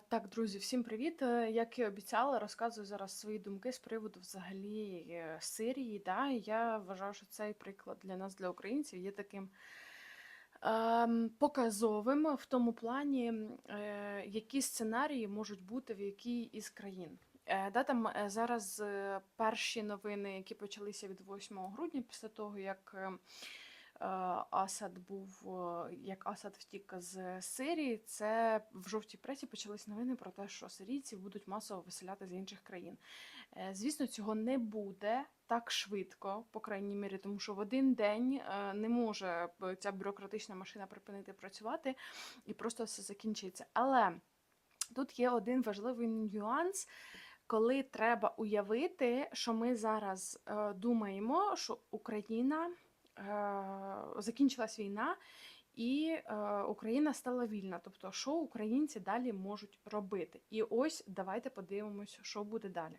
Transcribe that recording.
Так, друзі, всім привіт. Е, Як і обіцяла, розказую зараз свої думки з приводу взагалі е, Сирії. Да? Я вважаю, що цей приклад для нас, для українців, є таким ем, показовим в тому плані, е, які сценарії можуть бути в якій із країн. Е, Да, там е, зараз е, перші новини, які почалися від 8 грудня, після того, як е, е, Асад був, е, як Асад втік з Сирії, це в жовтій пресі почались новини про те, що сирійці будуть масово виселяти з інших країн. Е, Звісно, цього не буде так швидко, по крайній мірі, тому що в один день е, не може ця бюрократична машина припинити працювати і просто все закінчиться. Але тут є один важливий нюанс. Коли треба уявити, що ми зараз е, думаємо, що Україна е, закінчилась війна, і е, Україна стала вільна. Тобто, що українці далі можуть робити? І ось давайте подивимось, що буде далі.